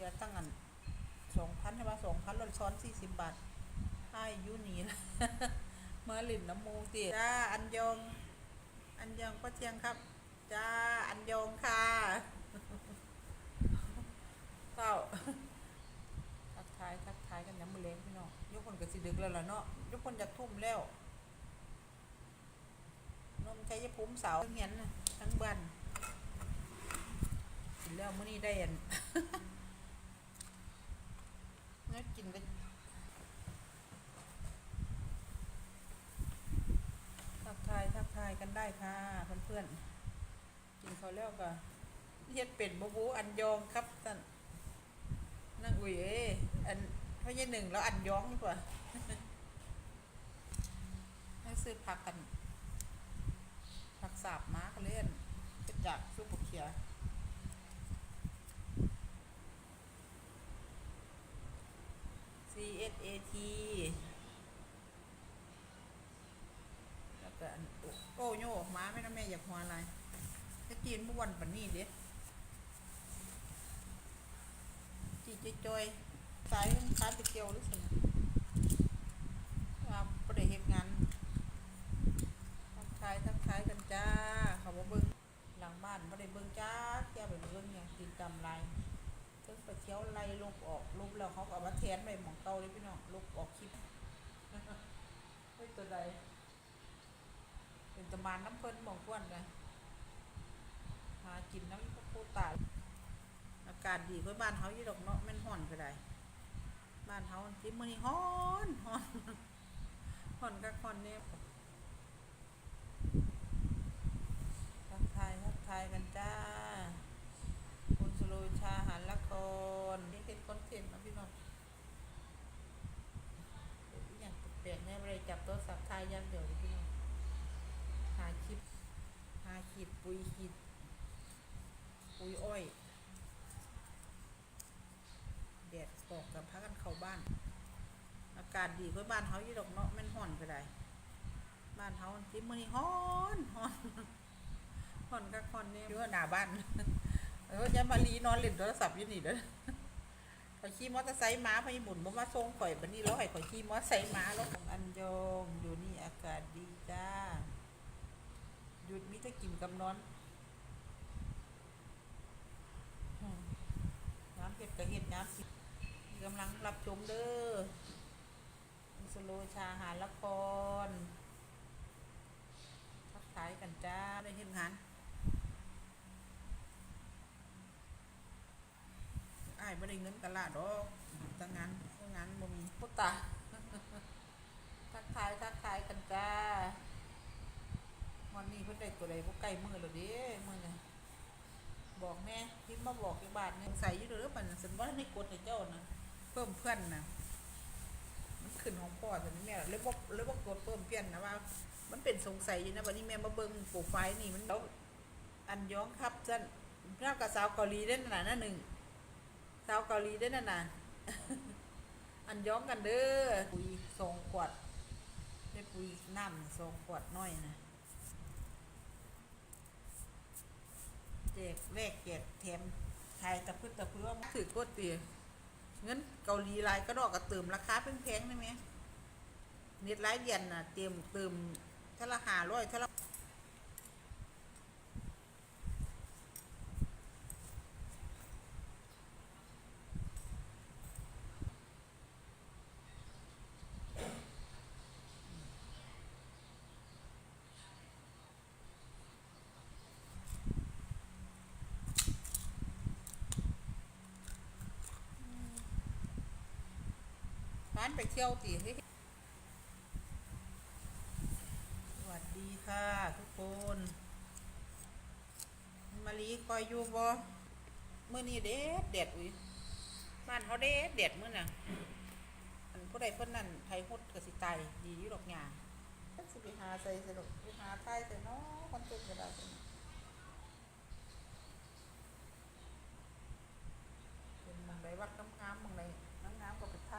สียตั้งอันสองพันใช่ปะสองพันลดช้อนสี่สิบบาทให้ยูนี่นะมาหลินน้ำมูกตีจ้าอันยอง อันยองป้าเทียงครับ จ้าอันยองค่ะเต้าทักทายทักทายกันย้ำมือเล้งพี่น้องยกคนก็สิดึกแล้วล่ะเนาะยกคนจากทุ่มแล้ว นมชัยภูมิเสาเห็นน่ะทั้งบ้านกินแล้วมื้อนี้ได้อัน นี่ยกินได้ทักทายทักทายกันได้ค่ะเพื่อนๆ กินเขาวแล้วก็เฮ็ดเป็ดบูบูอันยองครับท่านนั่งอุ้ยเออันพ่อยี่หนึ่งแล้วอันยองดีกว่าให้ซื้อผักกันผักสาบม้าก็เล่นเป็จากซุปเปอร์เคีย C S A T แล้วก็อันโอโอ้โยกม้าไม่นะแม่อยาก หัวอะไรจะกินเมื่อวันปันนี้เด้จีจจอยสายค้ายไปเกี่ยวหรือสิว่าประเดี๋ยวเหตุงานทักทายทักทายกันจ้าเขาบ่เบิ่งหลังบ้านบ่ได้เบิ่งจ้าแค่ไปเบิ่งอย่างติดตามไลน์เพิ่งไปเที่ยวไล่ลบออกลบแล้วเขาก็เอามาแทนไว้หมองเก่าเลยพี่น้องลบออกคลิป เฮ้ยตัวใดเป็น ตมานน้ำเพิ่นหมองกวนเลยหากินน้ำพวกโคตายอากาศดีกว่าบ้านเฮาอยู่ดอกเนาะแม่นฮ้อนก็ได้ บ้านเฮาที่มื้อนี้ฮ้อนฮ้อนฮ้อนกักฮ้อนเนี่ยทักทายทักทายกันจ้า คุณสโลชาหันละครนี่เป็นคอนเทนต์นะพี่น้องเดี๋ยวอีกอย่างแปลกๆเนี่ยไม่ได้จับโทรศัพท์ทายยังเดียวเลยพี่น้องหาคลิปหาขีดปุยขีดปุยอ้อยแดดตกกับพักกันเข้าบ้าน อากาศดีกว่าบ้านเฮาอยู่ดอกเนาะแม่นห่อนไปได้บ้านเฮาที่มือนี้ฮ้อนฮ้อนผ่อนกับผ่อนเนี่ยอยู่หน้าบ้านเออจะมาลีนอนเล่นโทรศัพท์อยู่นี่เด้อข่อยขี่มอเตอร์ไซค์ม้าไปหมุนบ่มาส่งข่อยบัดนี้แล้วให้ข่อยขี่มอเตอร์ไซค์ม้าแล้วของอันยองอยู่นี่อากาศดีจ้า หยุดมิจะกินกับนอนน้ำเผ็ดกับเห็ดน้ำสิกำลังรับชมเด้อสโลชาหาละครทักทายกันจ้าได้เห็นงานอ้ายไม่ได้เงินตลาดดอกแต่งานแต่งานบ่มีพุตตาทักทายทักทายกันจ้า วันนี้เพิ่นได้ตัวใดบ่ใกล้มือแล้วเด้มือนี้บอกแม่พิมพ์มาบอกอีกบาทนึงใส่อยู่เด้อปันสันบ่ได้กดให้เจ้านะเพิ่มเพื่อนนะมันขึ้นของพ่อแต่นี่แม่เลยบ่เลยบ่กดเพิ่มเพื่อนนะว่า มันเป็นสงสัยอยู่นะวันนี้แม่มาเบิ่งโปรไฟล์นี่มันแล้วอันย้องครับจันเท่ากับสาวเกาหลีได้นั่นน่ะนั่นหนึ่งสาวเกาหลีได้นั่นน่ะอันย้องกันเด้อปุ๋ยสองขวดได้ปุ๋ยน้ำสองขวดน้อยนะ แจกแลกแจกแถมไทยตะพื้นตะเพื่อถือกดตีเงินเกาหลีลายก็ดอกกระเติมราคาแพงๆได้ไหมเน็ตไลน์เย็นน่ะเตรียมเติมเท่าละหาร้อยเท่าละ ร้านไปเที่ยวตีเฮ้ยสวัสดีค่ะทุกคนมาลีคอยอยู่บ่เมื่อนี้เด็ดเด็ดอุ้ยบ้านเขาเด็ดเด็ดมื้อน่ะอันผู้ใดเพิ่นนั่นไทยฮดก็สิตายดีอยู่ดอกหญ้าจักสิไปหาใส่สนุกไปหาไทยใส่เนาะคนตึกก็ได้เป็นมองใดวัดง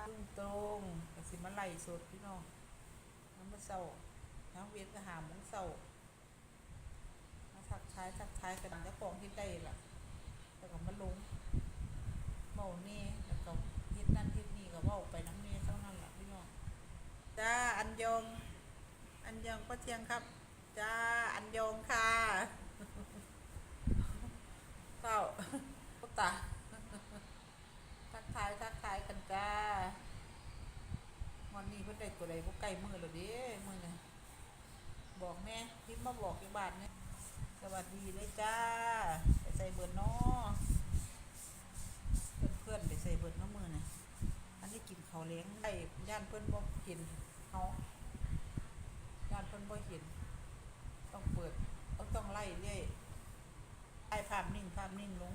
ตึงตรงกระสิมาไล่สดพี่น้องน้ำมาเศร้าน้ำเวียนกระหามมงเศร้ามาทักท้ายทักท้ายกันแล้วของที่ได้ล่ะแต่ก็มาลงเมาเนี่แล้วก็เฮ็ดนั่นยึดนี่ก็ว่าออกไปน้ำเนี่เท่านั้นแหละพี่น้องจ้าอันยอง อันยองป้าเทียงครับจ้าอันยองค่ะเต่าพุตา ทักทายทักทายกันจ้าวันนี้เพิ่นได้ตัวใดบ่ใกล้มือแล้วเด้มื้อนี้บอกแม่พิมพ์มาบอกอีกบาทเนี่ยสวัสดีเลยจ้าไปใส่เบิร์นเนาะเพื่อนๆไปใส่เบิร์นเนาะมื้อนี้อันนี้กินเขาเลี้ยงได้ย่านเพิ่อนบ่กินเฮาย่านเพิ่อนบ่เห็น ต้องเปิดเอาต้องไล่เรื่อยไล่ภาพนิ่งภาพนิ่งลง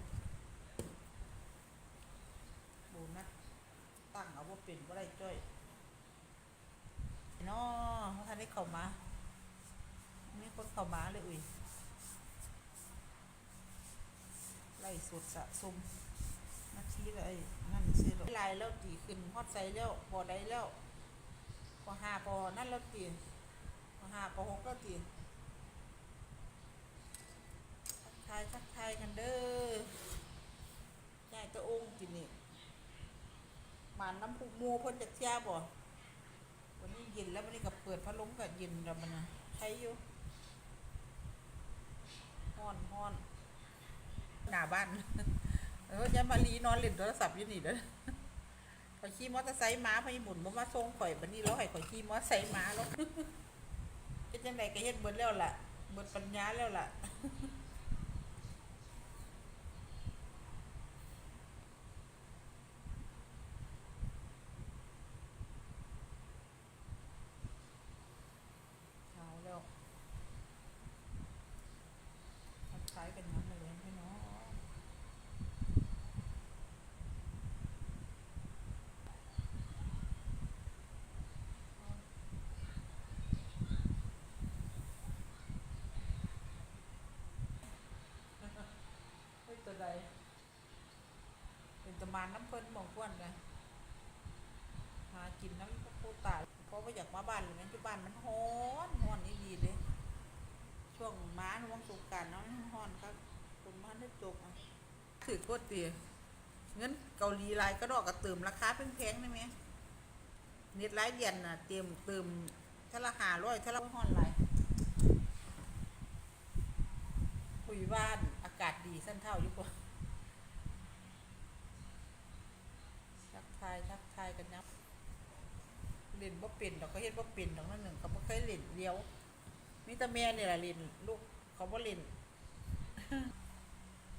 บูนะตั้งเอาว่าเป็นว่าไรจ้อยเนาะท่านได้ เข้ามามีคนเข้ามาเลยอุ้ยไล่สดสะสมนาทีเลยนั่นสิหรอกไล่แล้วตีขึ้นฮอดใส่แล้วพอได้แล้วพอห้าพอนั่นแล้วตีพอห้าพอหกแล้วตีทักทายทักทายกันเด้อยายตะองกินนี่หมานน้ำผูกมูพ่นจะเที่บ่ วันนี้เย็นแล้ววันนี้ก็เปิดพัดลมก็เย็นแล้วมันนะใช้อยู่ฮ้อนฮ้อนหน้าบ้านเออยายมารีนอนเล่นโทรศัพท์อยู่นี่เด้อข่อยขี่มอเตอร์ไซค์ม้าไปหมุนบ่มาส่งข่อยบัดนี้แล้วให้ข่อยขี่มอเตอร์ไซค์ม้าแล้วเฮ็ดจังไดก็เฮ็ดเบิดแล้วล่ะเบิดปัญญาแล้วล่ะ เอาแล้วทักทายกันยังมาเลยพี่น้องเฮ้ยตัวใด เป็นตะมานน้ำเพิ่นมองควนกันหากินน้ำปูตายเพราะว่าอยากมาบ้านเลยนะที่บ้านมันฮ้อนฮ้อนนี่ดีเลยช่วงม้าในวังสงกรารเนาะฮ้อนครับคุณมาได้จบอะถือโคตรเตียเงินเกาหลีรายก็ดอกกระเติมราคาแพงๆได้ไหมเน็ตไลน์เดียนน่ะเตรียมเติมเท่าละหาร้อยเท่าละฮ้อนไรคุยบ้านอากาศดีสั้นเท่าอยู่กว่าทักทายทักทายกันนะเล่นบ่เป็นดอกก็เฮ็ดบ่เป็นดอกนั่นหนึ่งเขาบ่เคยเล่นเดียวมีแต่แม่นี่แหละเล่นลูกเขาบ่เล่น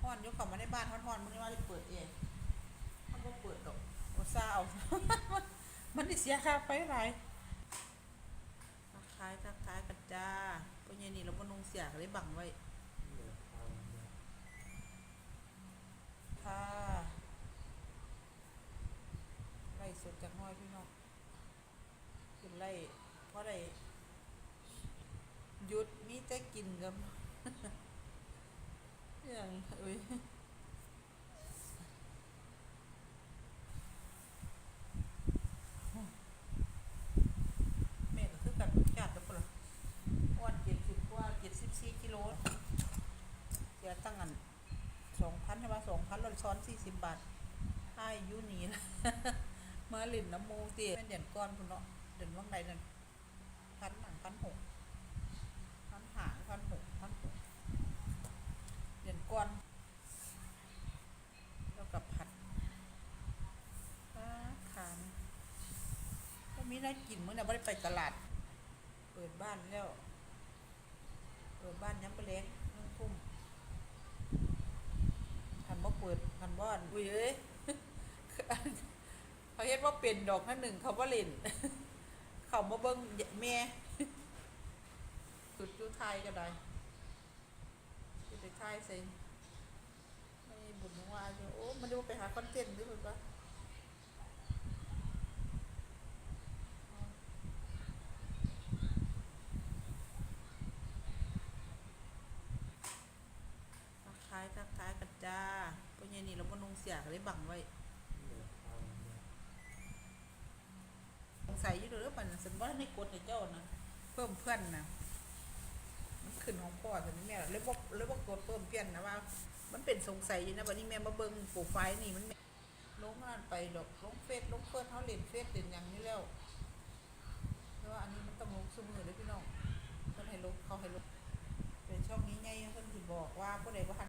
ฮ้อนอยู่เข้ามาในบ้านฮ้อนๆมื้อนี้ว่าสิเปิดเองเขาบ่เปิดดอกบ่ซ่าเอามันได้เสียค่าไฟหลายทักทายทักทายกันจ้าเพราะยายนี่เราบ่นุ่งเสียก็เลยบังไว้ค่ะไล่สดจากน้ อยพี่น้องขึ้นไล่เพราะอะไรหยุดมีแต่กินกับอย่างเอ้ยแม่ก็คือกันจัดแล้วปะล่ะอ้วนเจ็ดสิบกว่าเจ็ดสิบสี่กิโลเสียตั้งอันสองพันใช่ปะสองพันเราช้อนสี่สิบบาทให้ยูนี่นะ มาหลินน้ำมูเตี๋ยเป็นเดือนก้อนพุ่นเนาะเดือนว่างใดนั่นพันหนังพันหกพันหางพันหกพันหกเดือนก้อนแล้วกับผัดปลาขามก็มีได้กินมื้อน่ะไม่ได้ไปตลาด เปิดบ้านแล้ว เปิดบ้านย้ำไปเล็กนึ่งทุ่มทันบ่เปิดทันบ่อนอุ้ยเอ้ย เขาเฮ็ดว่าเป็นดอกนั่นหนึ่งเขาว่าเล่น เขามาเบิ้งแม่สุดยูไทยก็ได้สุดไทยส่ไม่บุญว่าอยู่โอ้มันดูไปหาคอนเทนต์ด้วยมันปะทักทายทักทายกันจ้าเพราะยายนี่เราบ่นุ่งเสียก็เลยบังไว้ สงสัยอยู่เด้อปันสันว่าในกฎในเจ้านะเพิ่มเพื่อนนะมันขึ้นของพ่อแต่นี่แม่เลยบอกเลยบอกกดเพิ่มเพื่อนนะว่า มันเป็นสงสัยอยู่นะวันนี้แม่มาเบิ่งโปรไฟล์นี่มันแม่ลงงานไปดอกลงเฟซลงเฟิร์นเขาเล่นเฟซเล่นอย่างนี้แล้วแต่ว่าอันนี้มันต้องลงสมือเลยพี่น้องเขาให้ลบเขาให้ลบเป็นช่องนี้ไงเพิ่นสิบอกว่าผู้ใดบ่ทัน